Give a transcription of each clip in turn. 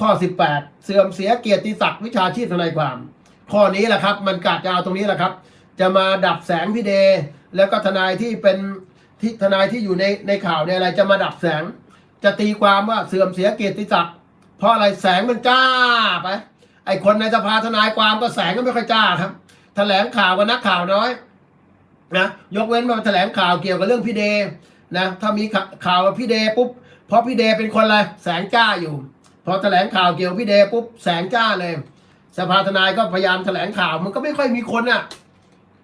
ข้อ 18 เสื่อมเสียเกียรติศักดิ์วิชาชีพทนายความ ข้อนี้แหละครับ มันกัดจะเอาตรงนี้แหละครับ จะมาดับแสงพี่เด แล้วก็ทนายที่เป็นที่ทนายที่อยู่ในในข่าวเนี่ยอะไรจะมาดับแสง จะตีความว่าเสื่อมเสียเกียรติศักดิ์เพราะอะไรแสงมันจ้าไปไอคนในสภาทนายความก็แสงก็ไม่ค่อยจ้าครับ แถลงข่าวกับนักข่าวน้อยนะยกเว้นมาแถลงข่าวเกี่ยวกับเรื่องพี่เดนะถ้ามีข่าวกับพี่เดปุ๊บเพราะพี่เดเป็นคนอะไรแสงจ้าอยู่ พอแถลงข่าวเกี่ยวกับพี่เดย์ปุ๊บแสงจ้าเลย สภาทนายก็พยายามแถลงข่าวมันก็ไม่ค่อยมีคนอะ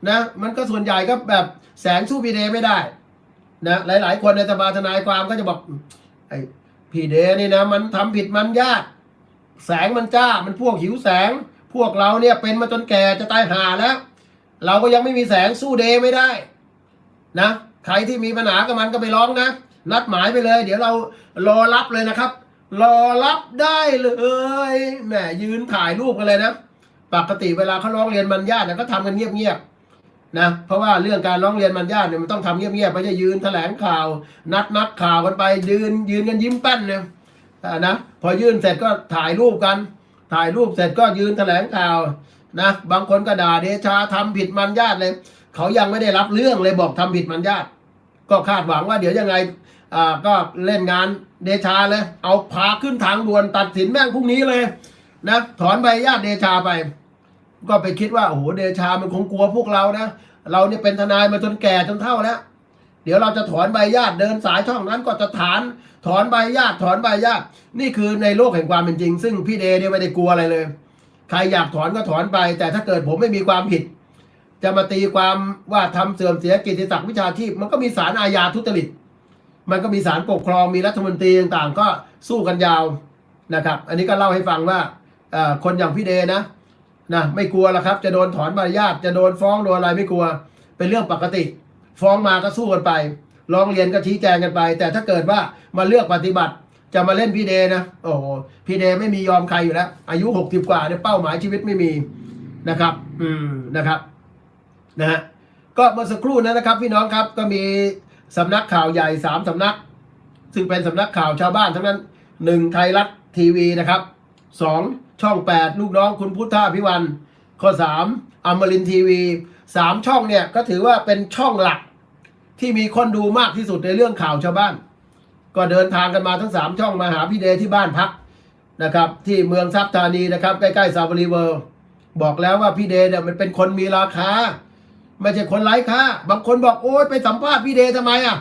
นะมันก็ส่วนใหญ่ก็แบบแสงสู้พี่เดย์ไม่ได้นะหลาย ๆ คนในสภาทนายความก็จะบอกไอ้พี่เดย์นี่นะมันทำผิดมันยากแสงมันจ้ามันพวกหิวแสง พวกเราเนี่ยเป็นมาจนแก่จะตายห่าแล้ว เราก็ยังไม่มีแสงสู้เดย์ไม่ได้นะใครที่มีปัญหากับมันก็ไปร้องนะ นัดหมายไปเลย เดี๋ยวเรารอรับเลยนะครับ รอรับได้เลยแหมยืนถ่ายรูปกันเลยนะ ปกติเวลาเขาร้องเรียนมันญาติเนี่ยก็ทำกันเงียบๆนะเพราะว่าเรื่องการร้องเรียนมันญาติเนี่ยมันต้องทำเงียบๆไม่ใช่ยืนแถลงข่าว นัดนักข่าวกันไปยืนยืนกันยิ้มแป้นเนี่ยนะพอยื่นเสร็จก็ถ่ายรูปกัน ถ่ายรูปเสร็จก็ยืนแถลงข่าวนะบางคนก็ด่าเดชาทำผิดมันญาติเลยเขายังไม่ได้รับเรื่องเลยบอกทำผิดมันญาติ ก็คาดหวังว่าเดี๋ยวยังไงอ่าก็เล่นงาน เดชาเลย เอาพาขึ้นทางด่วนตัดสินแม่งพรุ่งนี้เลยนะถอนใบญาติเดชาไป ก็ไปคิดว่าโอ้โหเดชามันคงกลัวพวกเรานะเราเนี่ยเป็นทนายมาจนแก่จนเฒ่าแล้วเดี๋ยวเราจะถอนใบญาติเดินสายช่องนั้นก็จะฐาน ถอนใบญาติถอนใบญาตินี่คือในโลกแห่งความเป็นจริง ซึ่งพี่เดเนี่ยไม่ได้กลัวอะไรเลย ใครอยากถอนก็ถอนไป แต่ถ้าเกิดผมไม่มีความผิด จะมาตีความว่าทำเสื่อมเสียกิตติศักดิ์วิชาชีพ มันก็มีสารอาญาทุจริต มันก็มีสารปกครองมีรัฐมนตรีต่างๆ ก็สู้กันยาวนะครับ อันนี้ก็เล่าให้ฟังว่าคนอย่างพี่เดนะนะไม่กลัวล้วครับ จะโดนถอนใบญาตจะโดนฟ้องโดนอะไรไม่กลัว เป็นเรื่องปกติ ฟ้องมาก็สู้กันไปร้องเรียนก็ชี้แจงกันไป แต่ถ้าเกิดว่ามาเลือกปฏิบัติจะมาเล่นพี่เดนะโอ้โหพี่เดไม่มียอมใครอยู่แล้ว อายุหกสิบกว่าเนี่ยเป้าหมายชีวิตไม่มีนะครับ อืมนะครับนะฮะก็เมื่อสักครู่นั้นนะครับ พี่น้องครับก็มี สำนักข่าวใหญ่สามสำนัก ซึ่งเป็นสำนักข่าวชาวบ้านทั้งนั้นหนึ่งไทยรัฐทีวีนะครับสองช่องแปดลูกน้องคุณพุทธาพิวันข้อสามอมรินทร์ทีวีสามช่องเนี่ยก็ถือว่าเป็นช่องหลักที่มีคนดูมากที่สุดในเรื่องข่าวชาวบ้าน ก็เดินทางกันมาทั้งสามช่องมาหาพี่เดที่บ้านพักนะครับที่เมืองทรัพย์ธานีนะครับใกล้ๆซาบรีเวิลด์บอกแล้วว่าพี่เดเนี่ยมันเป็นคนมีราคา ไม่ใช่คนไร้ค่า บางคนบอกโอ๊ยไปสัมภาษณ์พี่เดทำไมอะ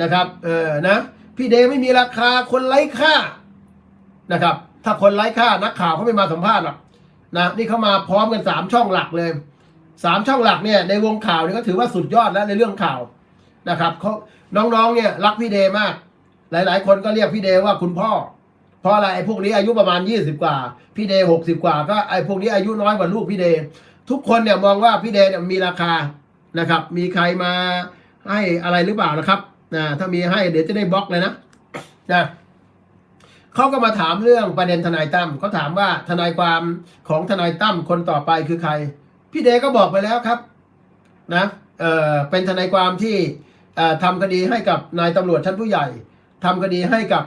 นะครับเออนะพี่เดไม่มีราคาคนไร้ค่านะครับ ถ้าคนไร้ค่านักข่าวเขาไม่มาสัมภาษณ์หรอกนะนี่เขามาพร้อมกันสามช่องหลักเลยสามช่องหลักเนี่ยในวงข่าวเนี่ยก็ถือว่าสุดยอดแล้วในเรื่องข่าวนะครับเขาน้องๆเนี่ยรักพี่เดมาก หลายๆ คนก็เรียกพี่เดว่าคุณพ่อ เพราะอะไรไอ้พวกนี้อายุประมาณยี่สิบกว่า พี่เดหกสิบกว่า ก็ไอ้พวกนี้อายุน้อยกว่าลูกพี่เด ทุกคนเนี่ยมองว่าพี่เดเนี่ยมีราคานะครับ มีใครมาให้อะไรหรือเปล่านะครับนะถ้ามีให้เดี๋ยวจะได้บล็อกเลยนะนะเขาก็มาถามเรื่องประเด็นทนายตั้มเขาถามว่าทนายความของทนายตั้มคนต่อไปคือใคร พี่เดก็บอกไปแล้วครับนะเออเป็นทนายความที่ทำคดีให้กับนายตำรวจชั้นผู้ใหญ่ทำคดีให้กับ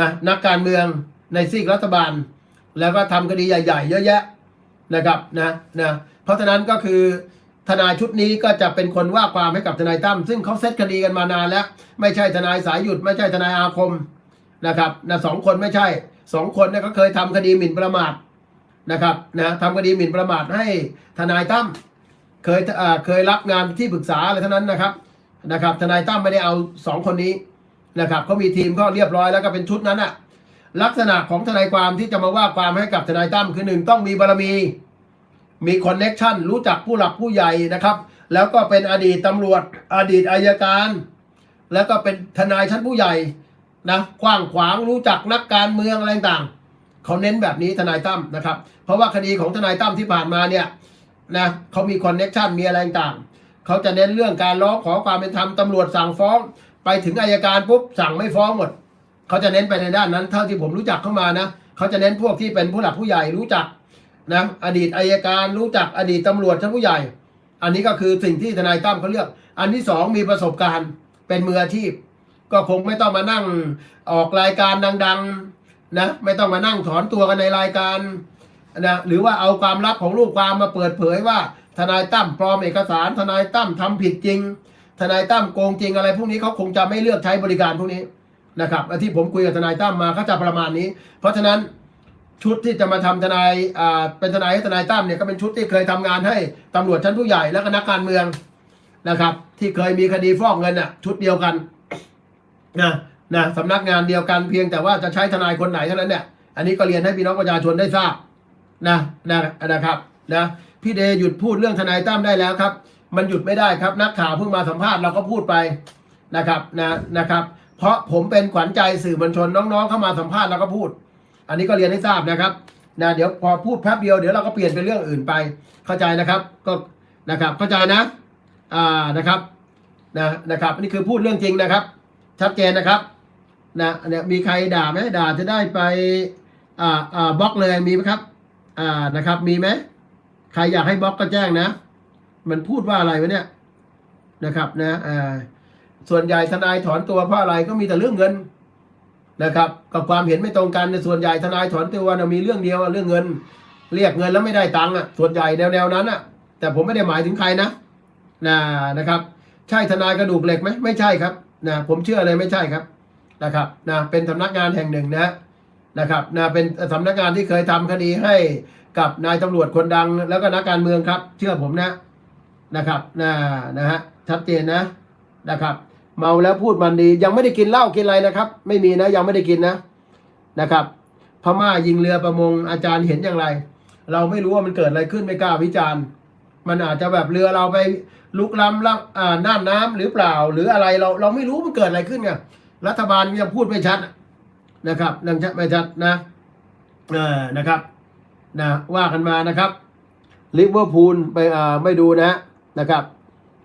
นะนักการเมืองในซีกรัฐบาล แล้วก็ทำคดีใหญ่ ๆ เยอะแยะ นะครับนะนะเพราะฉะนั้นก็คือทนายชุดนี้ก็จะเป็นคนว่าความให้กับทนายตั้มซึ่งเขาเซตคดีกันมานานแล้ว ไม่ใช่ทนายสายหยุดไม่ใช่ทนายอาคมนะครับนะสองคนไม่ใช่สองคนเนี่ยก็เคยทำคดีหมิ่นประมาทนะครับนะทำคดีหมิ่นประมาทให้ทนายตั้มเคยเอ่อเคยรับงานที่ปรึกษาอะไรเท่านั้นนะครับนะครับ ทนายตั้มไม่ได้เอาสองคนนี้นะครับเขามีทีมเขาเรียบร้อยแล้วก็เป็นชุดนั้นอะ ลักษณะของทนายความที่จะมาว่าความให้กับทนายตั้มคือหนึ่งต้องมีบารมี มีคอนเน็กชันรู้จักผู้หลักผู้ใหญ่นะครับ แล้วก็เป็นอดีตตำรวจ อดีตอายการ แล้วก็เป็นทนายชั้นผู้ใหญ่นะกว้างขวางรู้จักนักการเมืองอะไรต่างเขาเน้นแบบนี้ทนายตั้มนะครับ เพราะว่าคดีของทนายตั้มที่ผ่านมาเนี่ยนะเขามีคอนเน็ชันมีอะไรต่างเขาจะเน้นเรื่องการร้องขอความเป็นธรรมตำรวจสั่งฟ้อง ไปถึงอายการปุ๊บสั่งไม่ฟ้องหมด เขาจะเน้นไปในด้านนั้น เท่าที่ผมรู้จักเข้ามานะเขาจะเน้นพวกที่เป็นผู้หลักผู้ใหญ่รู้จักนะอดีตอายการรู้จักอดีตตำรวจชั้นผู้ใหญ่ อันนี้ก็คือสิ่งที่ทนายตั้มเขาเลือก อันที่สองมีประสบการณ์เป็นมืออาชีพ ก็คงไม่ต้องมานั่งออกรายการดังๆนะไม่ต้องมานั่งถอนตัวกันในรายการนะหรือว่าเอาความลับของลูกความมาเปิดเผยว่า ทนายตั้มปลอมเอกสาร ทนายตั้มทำผิดจริง ทนายตั้มโกงจริงอะไรพวกนี้เขาคงจะไม่เลือกใช้บริการพวกนี้ นะครับที่ผมคุยกับทนายตั้มมาก็จะประมาณนี้ เพราะฉะนั้นชุดที่จะมาทำทนายอ่าเป็นทนายให้ทนายตั้มเนี่ยก็เป็นชุดที่เคยทำงานให้ตำรวจชั้นผู้ใหญ่และก็นักการเมืองนะครับ ที่เคยมีคดีฟอกเงินน่ะชุดเดียวกันนะนะสำนักงานเดียวกันเพียงแต่ว่าจะใช้ทนายคนไหนเท่านั้นเนี่ยอันนี้ก็เรียนให้พี่น้องประชาชนได้ทราบนะนะนะครับนะพี่เดหยุดพูดเรื่องทนายตั้มได้แล้วครับ มันหยุดไม่ได้ครับ นักข่าวเพิ่งมาสัมภาษณ์เราก็พูดไปนะครับนะนะครับ เพราะผมเป็นขวัญใจสื่อมวลชนน้องๆ เข้ามาสัมภาษณ์เราก็พูด อันนี้ก็เรียนให้ทราบนะครับนะเดี๋ยวพอพูดแป๊บเดียวเดี๋ยวเราก็เปลี่ยนเป็นเรื่องอื่นไปเข้าใจนะครับก็นะครับเข้าใจนะอ่านะครับนะนะครับนี่คือพูดเรื่องจริงนะครับ ชัดเจนนะครับนะเนี่ยมีใครด่าไหมด่าจะได้ไปอ่าอ่าบล็อกเลยมีไหมครับอ่านะครับมีไหมใครอยากให้บล็อกก็แจ้งนะ มันพูดว่าอะไรวะเนี่ยนะครับนะอ่า ส่วนใหญ่ทนายถอนตัวเพราะอะไรก็มีแต่เรื่องเงินนะครับ กับความเห็นไม่ตรงกันในส่วนใหญ่ทนายถอนตัวนะมีเรื่องเดียวเรื่องเงิน เรียกเงินแล้วไม่ได้ตังค์อะส่วนใหญ่แนวๆนั้นอะ แต่ผมไม่ได้หมายถึงใครนะนะนะครับ ใช่ทนายกระดูกเหล็กไหมไม่ใช่ครับนะผมเชื่อเลยไม่ใช่ครับนะครับนะเป็นสำนักงานแห่งหนึ่งนะนะครับนะเป็นสำนักงานที่เคยทำคดีให้กับนายตำรวจคนดังแล้วก็นักการเมืองครับ เชื่อผมนะนะครับนะนะฮะชัดเจนนะนะครับ เมาแล้วพูดมันดียังไม่ได้กินเหล้ากินอะไรนะครับ ไม่มีนะยังไม่ได้กินนะนะครับ พม่ายิงเรือประมงอาจารย์เห็นอย่างไร เราไม่รู้ว่ามันเกิดอะไรขึ้นไม่กล้าวิจารณ์ มันอาจจะแบบเรือเราไปลุกล้ำล่ำอ่าน้ำน้ำหรือเปล่า หรืออะไรเราเราไม่รู้มันเกิดอะไรขึ้นไงรัฐบาลยังพูดไม่ชัดนะครับยังชัดไม่ชัดนะเออนะครับนะว่ากันมานะครับลิเวอร์พูลไปอ่าไม่ดูนะนะครับ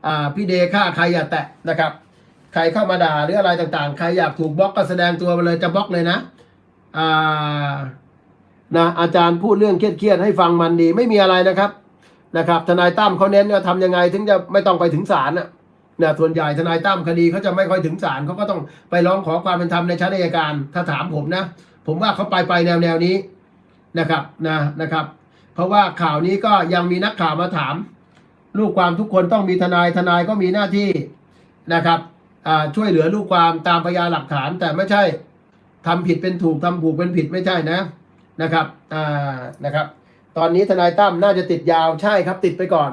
อ่าพี่เดค่าใครอย่าแตะนะครับ ใครเข้ามาด่าหรืออะไรต่างๆ ใครอยากถูกบล็อกก็แสดงตัวมาเลยจะบล็อกเลยนะอ่านะอาจารย์พูดเรื่องเครียดๆให้ฟังมันดี ไม่มีอะไรนะครับนะครับ ทนายตั้มเขาเน้นว่าทำยังไงถึงจะไม่ต้องไปถึงศาลนะนะส่วนใหญ่ทนายตั้มคดีเขาจะไม่ค่อยถึงศาลเขาก็ต้องไปร้องขอความเป็นธรรมในชั้นอัยการ ถ้าถามผมนะ ผมว่าเขาไปไปแนวแนวนี้นะครับนะนะครับ เพราะว่าข่าวนี้ก็ยังมีนักข่าวมาถาม ลูกความทุกคนต้องมีทนายทนายก็มีหน้าที่นะครับ ช่วยเหลือลูกความตามพยานหลักฐาน แต่ไม่ใช่ทำผิดเป็นถูกทำถูกเป็นผิดไม่ใช่นะนะครับนะครับ ตอนนี้ทนายตั้มน่าจะติดยาวใช่ครับ ติดไปก่อน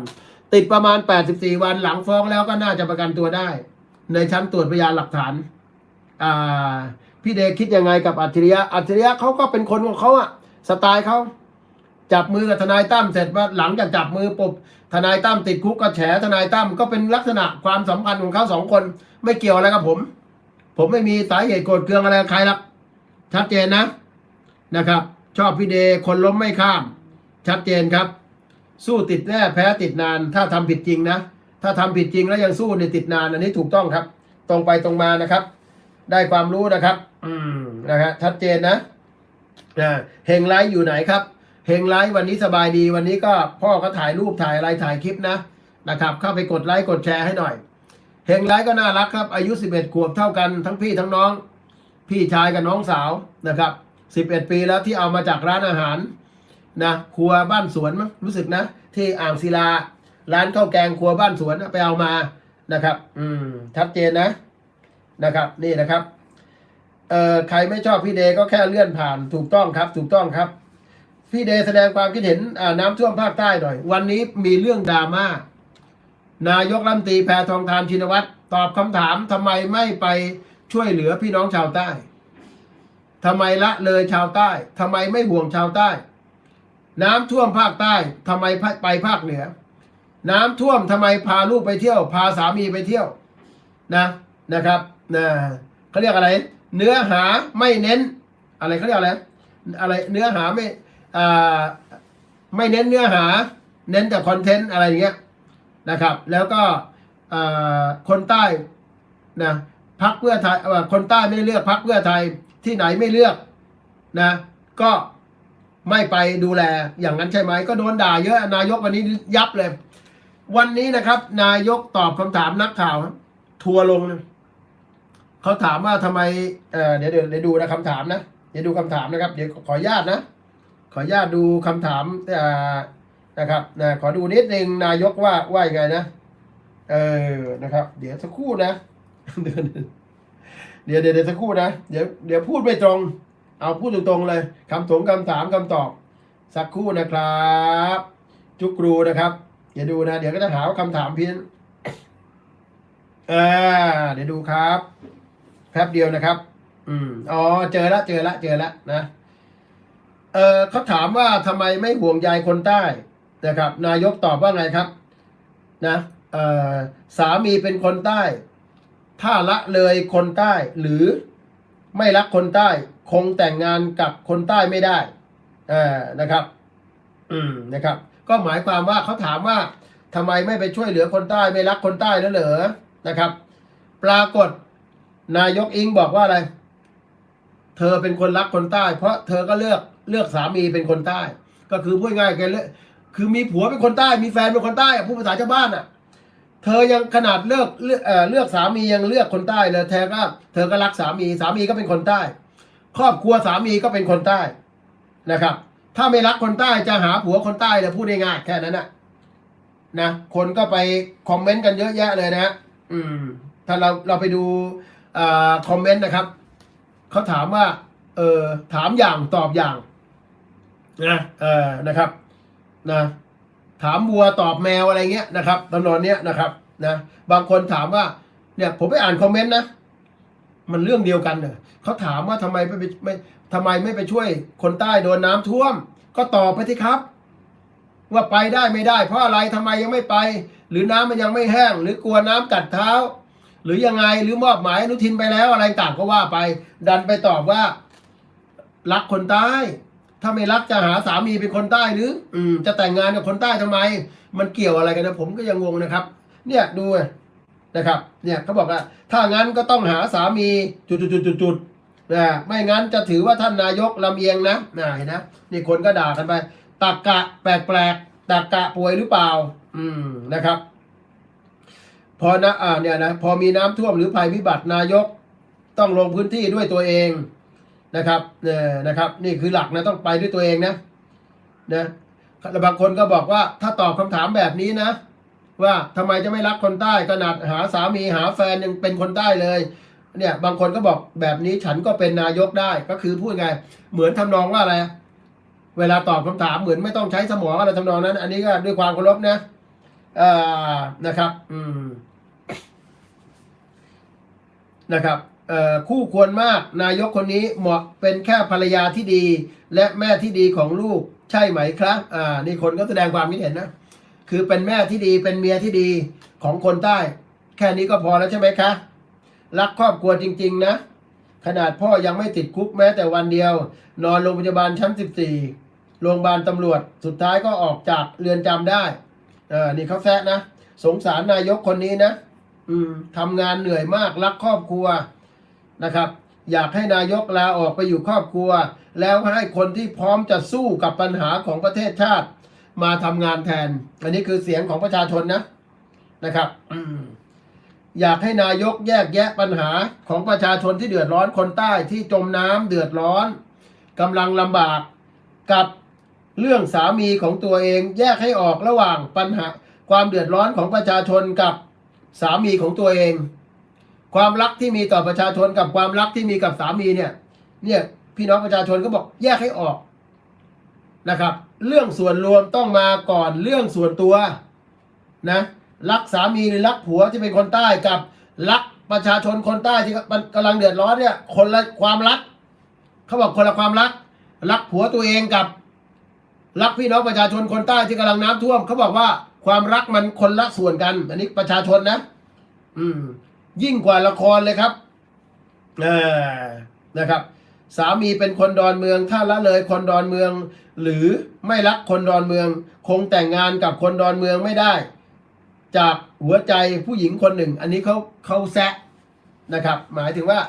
ติดประมาณ 84 วันหลังฟ้องแล้วก็น่าจะประกันตัวได้ ในชั้นตรวจพยานหลักฐานอ่าพี่เดคิดยังไงกับอัจฉริยะอัจฉริยะเขาก็เป็นคนของเขาอะสไตล์เขา จับมือกับทนายตั้มเสร็จว่าหลังจากจับมือปุ๊บทนายตั้มติดคุกก็แฉทนายตั้มก็เป็นลักษณะความสัมพันธ์ของเขาสองคน ไม่เกี่ยวอะไรกับผม ผมไม่มีสาเหตุโกรธเคืองอะไรกับใครหรอกชัดเจนนะนะครับ ชอบพี่เดย์คนล้มไม่ข้าม ชัดเจนครับ สู้ติดแน่แพ้ติดนาน ถ้าทำผิดจริงนะ ถ้าทำผิดจริงแล้วยังสู้ในยติดนานอันนี้ถูกต้องครับ ตรงไปตรงมานะครับ ได้ความรู้นะครับ อืมนะครับชัดเจนนะเฮงไลท์อยู่ไหนครับ เฮงไลท์วันนี้สบายดีวันนี้ก็พ่อก็ถ่ายรูปถ่ายอะไรถ่ายคลิปนะนะครับ เข้าไปกดไลค์กดแชร์ให้หน่อยเฮงไลท์ก็น่ารักครับ อายุ 11 ขวบเท่ากันทั้งพี่ทั้งน้อง พี่ชายกับน้องสาวนะครับ 11 ปีแล้วที่เอามาจากร้านอาหารนะครัวบ้านสวนมั้งรู้สึกนะ ที่อ่างศิลา ร้านข้าวแกงครัวบ้านสวนไปเอามานะครับ อืมชัดเจนนะนะครับ นี่นะครับเอ่อใครไม่ชอบพี่เดก็แค่เลื่อนผ่านถูกต้องครับ ถูกต้องครับ พี่เดย์แสดงความคิดเห็นน้ำท่วมภาคใต้หน่อย วันนี้มีเรื่องดราม่านายกรัฐมนตรีแพทองทานชินวัตรตอบคำถามทำไมไม่ไปช่วยเหลือพี่น้องชาวใต้ทำไมละเลยชาวใต้ทำไมไม่ห่วงชาวใต้ น้ำท่วมภาคใต้ทำไมไปภาคเหนือ น้ำท่วมทำไมพาลูกไปเที่ยว พาสามีไปเที่ยว นะนะครับนะเขาเรียกอะไร เนื้อหาไม่เน้น อะไรเขาเรียกอะไรอะไรเนื้อหาไม่ ไม่เน้นเนื้อหา เน้นแต่คอนเทนต์อะไรอย่างเงี้ยนะครับ แล้วก็คนใต้นะพักเพื่อไทยคนใต้ไม่ได้เลือกพักเพื่อไทยที่ไหนไม่เลือกนะก็ไม่ไปดูแลอย่างนั้นใช่ไหม ก็โดนด่าเยอะนายกวันนี้ยับเลย วันนี้นะครับ นายกตอบคำถามนักข่าว ทัวร์ลงเขาถามว่าทำไมเเดี๋ยวเดี๋ยวเดี๋ยวดูนะคำถามนะเดี๋ยวดูคำถามนะครับ เดี๋ยวขออนุญาตนะ ขออนุญาตดูคำถามนะครับนะขอดูนิดนึงนายกว่าว่ายังไงนะ เออนะครับ เดี๋ยวสักครู่นะเดี๋ยวเดี๋ยวเดี๋ยวสักครู่นะเดี๋ยวเดี๋ยวพูดไม่ตรง เอาพูดตรงๆเลยคำถงคำถามคำตอบ สักครู่นะครับ จุกรูนะครับเดี๋ยวดูนะ เดี๋ยวก็จะหาว่าคำถามเพี้ยนเอ่าเดี๋ยวดูครับ แป๊บเดียวนะครับ อืมอ๋อเจอละเจอละเจอละนะ เออเขาถามว่าทำไมไม่ห่วงใยคนใต้นะครับ นายกตอบว่าไงครับนะเออสามีเป็นคนใต้ ถ้าละเลยคนใต้ หรือไม่รักคนใต้ คงแต่งงานกับคนใต้ไม่ได้เออนะครับ อืมนะครับ ก็หมายความว่าเขาถามว่าทำไมไม่ไปช่วยเหลือคนใต้ไม่รักคนใต้แล้วเหรอนะครับ ปรากฏนายกอิงบอกว่าอะไร เธอเป็นคนรักคนใต้ เพราะเธอก็เลือก เลือกสามีเป็นคนใต้ ก็คือพูดง่ายแกเลือกคือมีผัวเป็นคนใต้มีแฟนเป็นคนใต้อะพูดภาษาชาวบ้านอะ เธอยังขนาดเลือกเลือกเอ่อเลือกสามียังเลือกคนใต้เลยเธอก็เธอก็รักสามีสามีก็เป็นคนใต้ ครอบครัวสามีก็เป็นคนใต้นะครับ ถ้าไม่รักคนใต้จะหาผัวคนใต้เลยพูดง่ายแค่นั้นนะนะคนก็ไปคอมเมนต์กันเยอะแยะเลยนะฮะอืม ถ้าเราเราไปดูอ่าคอมเมนต์นะครับเขาถามว่า เออถามอย่างตอบอย่าง นะเออนะครับนะถามวัวตอบแมวอะไรเงี้ยนะครับตำนองเนี้ยนะครับนะบางคนถามว่าเนี่ยผมไปอ่านคอมเมนต์นะ มันเรื่องเดียวกันเนอะเขาถามว่าทำไมไม่ไปไม่ทำไมไม่ไปช่วยคนใต้โดนน้ำท่วม ก็ตอบไปที่ครับ ว่าไปได้ไม่ได้ เพราะอะไรทำไมยังไม่ไป หรือน้ำมันยังไม่แห้ง หรือกลัวน้ำกัดเท้า หรือยังไงหรือมอบหมายอนุทินไปแล้วอะไรต่างก็ว่าไป ดันไปตอบว่า รักคนใต้ ถ้าไม่รักจะหาสามีเป็นคนใต้หรือ อืม จะแต่งงานกับคนใต้ทำไม มันเกี่ยวอะไรกันนะผมก็ยังงงนะครับ เนี่ยดูนะครับ เนี่ยเขาบอกว่าถ้างั้นก็ต้องหาสามีจุดจุดจุดจุดจุดนะไม่งั้นจะถือว่าท่านนายกลำเอียงนะนะเห็นนะนี่คนก็ด่ากันไปตักกะแปลกแปลกๆตักกะป่วยหรือเปล่า อืมนะครับ พอนะอ่าเนี่ยนะพอมีน้ำท่วมหรือภัยพิบัตินายก ต้องลงพื้นที่ด้วยตัวเอง นะครับเนี่ยนะครับนี่คือหลักนะต้องไปด้วยตัวเองนะนะบางคนก็บอกว่าถ้าตอบคำถามแบบนี้นะ ว่าทำไมจะไม่รักคนใต้ขนาดหาสามีหาแฟนยังเป็นคนใต้เลยเนี่ยบางคนก็บอกแบบนี้ฉันก็เป็นนายกได้ก็คือพูดไง เหมือนทำนองว่าอะไร เวลาตอบคำถามเหมือนไม่ต้องใช้สมองอะไรทำนองนั้น อันนี้ก็ด้วยความเคารพนะอ่านะครับ อืมนะครับ คู่ควรมากนายกคนนี้เหมาะเป็นแค่ภรรยาที่ดี และแม่ที่ดีของลูกใช่ไหมครับอ่านี่คนก็แสดงความคิดเห็นนะ คือเป็นแม่ที่ดีเป็นเมียที่ดีของคนใต้ แค่นี้ก็พอแล้วใช่ไหมคะ รักครอบครัวจริง ๆ นะ ขนาดพ่อยังไม่ติดคุกแม้แต่วันเดียว นอนโรงพยาบาลชั้น 14 โรงพยาบาลตำรวจ สุดท้ายก็ออกจากเรือนจำได้เออนี่เขาแซะนะ สงสารนายกคนนี้นะ อืมทำงานเหนื่อยมากรักครอบครัว นะครับ อยากให้นายกลาออกไปอยู่ครอบครัว แล้วให้คนที่พร้อมจะสู้กับปัญหาของประเทศชาติ มาทำงานแทน อันนี้คือเสียงของประชาชนนะนะครับอืมอยากให้นายกแยกแยะปัญหาของประชาชนที่เดือดร้อนคนใต้ที่จมน้ำเดือดร้อนกำลังลำบากกับเรื่องสามีของตัวเองแยกให้ออกระหว่างปัญหาความเดือดร้อนของประชาชนกับสามีของตัวเอง ความรักที่มีต่อประชาชนกับความรักที่มีกับสามีเนี่ย เนี่ยพี่น้องประชาชนก็บอกแยกให้ออกนะครับ เรื่องส่วนรวมต้องมาก่อนเรื่องส่วนตัวนะรักสามีหรือรักผัวที่เป็นคนใต้กับรักประชาชนคนใต้ที่กำลังเดือดร้อนเนี่ย คนละความรักเขาบอกคนละความรัก รักผัวตัวเองกับ รักพี่น้องประชาชนคนใต้ที่กำลังน้ำท่วมเขาบอกว่าความรักมันคนละส่วนกัน อันนี้ประชาชนนะ อืม ยิ่งกว่าละครเลยครับนะครับ สามีเป็นคนดอนเมือง ถ้าละเลยคนดอนเมือง หรือไม่รักคนดอนเมือง คงแต่งงานกับคนดอนเมืองไม่ได้ จากหัวใจผู้หญิงคนหนึ่ง อันนี้เขาเขาแซะนะครับ หมายถึงว่า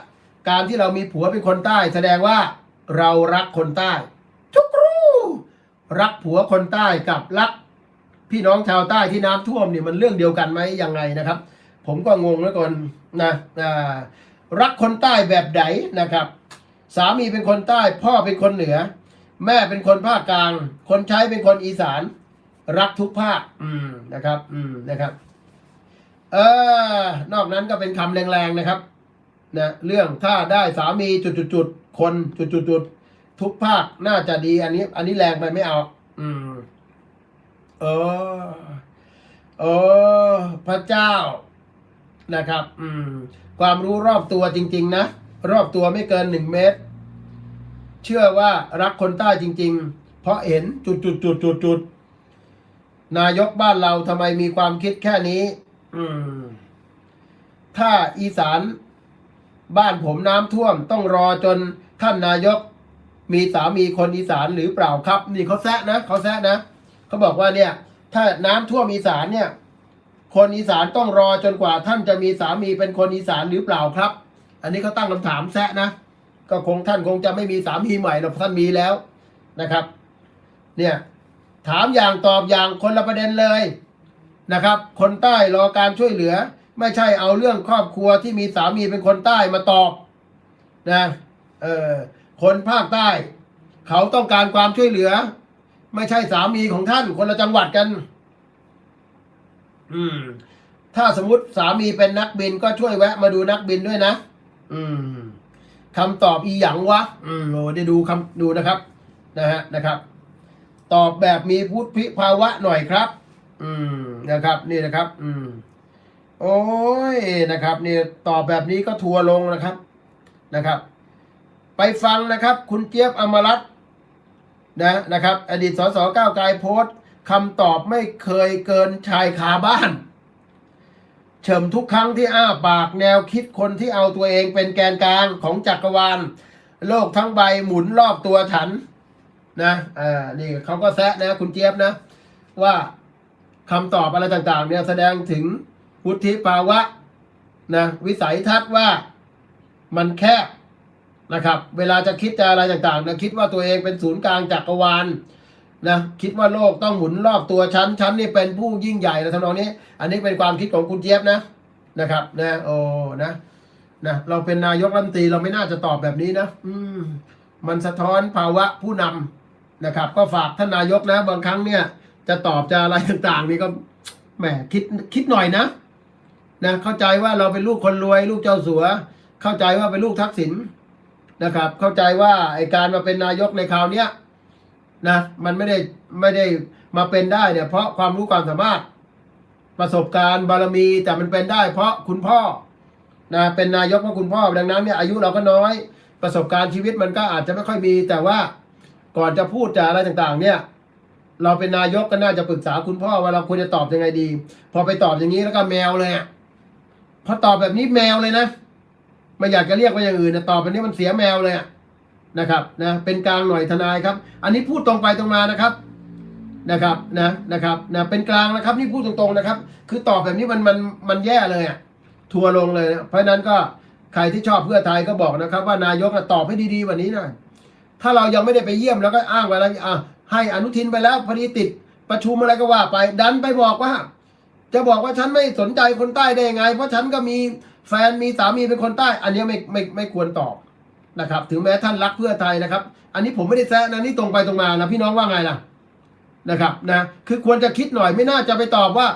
การที่เรามีผัวเป็นคนใต้ แสดงว่าเรารักคนใต้ ทุกรู้รักผัวคนใต้กับรักพี่น้องชาวใต้ที่น้ำท่วมเนี่ยมันเรื่องเดียวกันไหมยังไงนะครับ ผมก็งงแล้วก่อนนะรักคนใต้แบบไหนนะครับ สามีเป็นคนใต้ พ่อเป็นคนเหนือ แม่เป็นคนภาคกลาง คนใช้เป็นคนอีสาน รักทุกภาค อืมนะครับ อืมนะครับ เออนอกนั้นก็เป็นคำแรงๆนะครับนะเรื่องถ้าได้สามีจุดๆๆคนจุดๆๆทุกภาคน่าจะดี อันนี้ อันนี้แรงไปไม่เอา อืม เออ เออ พระเจ้า นะครับ อืม ความรู้รอบตัวจริง ๆ นะ รอบตัวไม่เกินหนึ่งเมตร เชื่อว่ารักคนใต้จริง ๆ เพราะเห็นจุดจุดจุดจุดจุดนายกบ้านเราทำไมมีความคิดแค่นี้ อืม ถ้าอีสานบ้านผมน้ำท่วม ต้องรอจนท่านนายกมีสามีคนอีสานหรือเปล่าครับ นี่เขาแซะนะเขาแซะนะเขาบอกว่าเนี่ย ถ้าน้ำท่วมอีสานเนี่ย คนอีสานต้องรอจนกว่าท่านจะมีสามีเป็นคนอีสานหรือเปล่าครับ อันนี้เขาตั้งคำถามแซะนะ ก็คงท่านคงจะไม่มีสามีใหม่หรอกท่านมีแล้วนะครับ เนี่ยถามอย่างตอบอย่างคนละประเด็นเลยนะครับ คนใต้รอการช่วยเหลือ ไม่ใช่เอาเรื่องครอบครัวที่มีสามีเป็นคนใต้มาตอบนะเออคนภาคใต้ เขาต้องการความช่วยเหลือ ไม่ใช่สามีของท่านคนละจังหวัดกัน อืม ถ้าสมมติสามีเป็นนักบินก็ช่วยแวะมาดูนักบินด้วยนะ อืมคำตอบอีหยังวะ อืมโอ้ได้ดูคำดูนะครับ นะฮะนะครับ ตอบแบบมีพุทธิภาวะหน่อยครับ อืมนะครับ นี่นะครับ อืม โอ้ยนะครับนี่ตอบแบบนี้ก็ทัวร์ลงนะครับนะครับ ไปฟังนะครับ คุณเจี๊ยบอมรัตน์นะนะครับ อดีตสสก้าวไกลโพสต์ คำตอบไม่เคยเกินชายคาบ้าน เฉิมทุกครั้งที่อ้าปากแนวคิดคนที่เอาตัวเองเป็นแกนกลางของจักรวาล โลกทั้งใบหมุนรอบตัวฉันนะอ่านี่เขาก็แซะนะคุณเจี๊ยบนะ ว่าคำตอบอะไรต่างๆ เนี่ยแสดงถึงวุฒิภาวะนะวิสัยทัศน์ว่ามันแคบนะครับ เวลาจะคิดจะอะไรต่างๆนะคิดว่าตัวเองเป็นศูนย์กลางจักรวาล นะคิดว่าโลกต้องหมุนรอบตัวฉันฉันนี่เป็นผู้ยิ่งใหญ่นะทำนองนี้ อันนี้เป็นความคิดของคุณเจี๊ยบนะนะครับ นะโอ้นะนะเราเป็นนายกรัฐมนตรีเราไม่น่าจะตอบแบบนี้นะ อืม มันสะท้อนภาวะผู้นำนะครับ ก็ฝากท่านนายกนะ บางครั้งเนี่ย จะตอบจะอะไรต่างๆ นี่ก็แหมคิดคิดหน่อยนะนะเข้าใจว่าเราเป็นลูกคนรวย ลูกเจ้าสัว เข้าใจว่าเป็นลูกทักษิณนะครับ เข้าใจว่าไอการมาเป็นนายกในคราวเนี้ย นะมันไม่ได้ไม่ได้มาเป็นได้เนี่ย เพราะความรู้ความสามารถประสบการณ์บารมี แต่มันเป็นได้ เพราะคุณพ่อนะเป็นนายกเพราะคุณพ่อดังนั้นเนี่ยอายุเราก็น้อย ประสบการณ์ชีวิตมันก็อาจจะไม่ค่อยมี แต่ว่าก่อนจะพูดจะอะไรต่างๆ เนี่ย เราเป็นนายกก็น่าจะปรึกษาคุณพ่อว่าเราควรจะตอบยังไงดี พอไปตอบอย่างนี้แล้วก็แมวเลยอะพอตอบแบบนี้แมวเลยนะไม่อยากจะเรียกว่าอย่างอื่นนะตอบแบบนี้มันเสียแมวเลยอะ นะครับนะเป็นกลางหน่อยทนายครับ อันนี้พูดตรงไปตรงมานะครับนะครับนะนะครับนะเป็นกลางนะครับนี่พูดตรงๆนะครับ คือตอบแบบนี้มันมันมันแย่เลยอะทัวร์ลงเลยนะเพราะนั้นก็ใครที่ชอบเพื่อไทยก็บอกนะครับ ว่านายกนะตอบให้ดีๆวันนี้หน่อยถ้าเรายังไม่ได้ไปเยี่ยมแล้วก็อ้างไว้แล้วอะให้อนุทินไปแล้วพอดีติดประชุมอะไรก็ว่าไป ดันไปบอกว่า จะบอกว่าฉันไม่สนใจคนใต้ได้ยังไง เพราะฉันก็มีแฟนมีสามีเป็นคนใต้ อันนี้ไม่ไม่ไม่ควรตอบ นะครับ ถึงแม้ท่านรักเพื่อไทยนะครับ อันนี้ผมไม่ได้แซะนะนี่ตรงไปตรงมานะพี่น้องว่าไงล่ะนะครับนะคือควรจะคิดหน่อยไม่น่าจะไปตอบว่า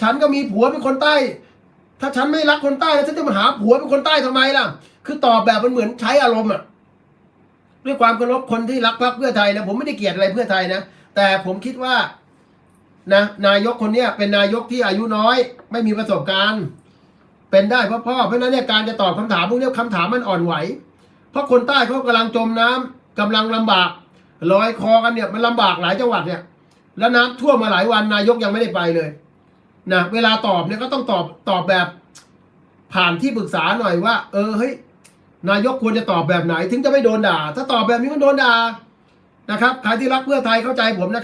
ฉันก็มีผัวเป็นคนใต้ ถ้าฉันไม่รักคนใต้แล้วฉันจะมาหาผัวเป็นคนใต้ทำไมล่ะ คือตอบแบบมันเหมือนใช้อารมณ์อะด้วยความเคารพคนที่รักพรรคเพื่อไทยนะผมไม่ได้เกลียดอะไรเพื่อไทยนะแต่ผมคิดว่านะนายกคนเนี้ยเป็นนายกที่อายุน้อย ไม่มีประสบการณ์ เป็นได้เพราะพ่อเพราะนั้นเนี่ยการจะตอบคำถามพวกนี้คำถามมันอ่อนไหว เพราะคนใต้เขากำลังจมน้ำกำลังลำบากลอยคอกันเนี่ยมันลำบากหลายจังหวัดเนี่ย แล้วน้ำท่วมมาหลายวันนายกยังไม่ได้ไปเลยนะเวลาตอบเนี่ยก็ต้องตอบตอบแบบผ่านที่ปรึกษาหน่อยว่า เออเฮ้ยนายกควรจะตอบแบบไหน ถึงจะไม่โดนด่า ถ้าตอบแบบนี้มันโดนด่านะครับใครที่รักเพื่อไทยเข้าใจผมนะครับ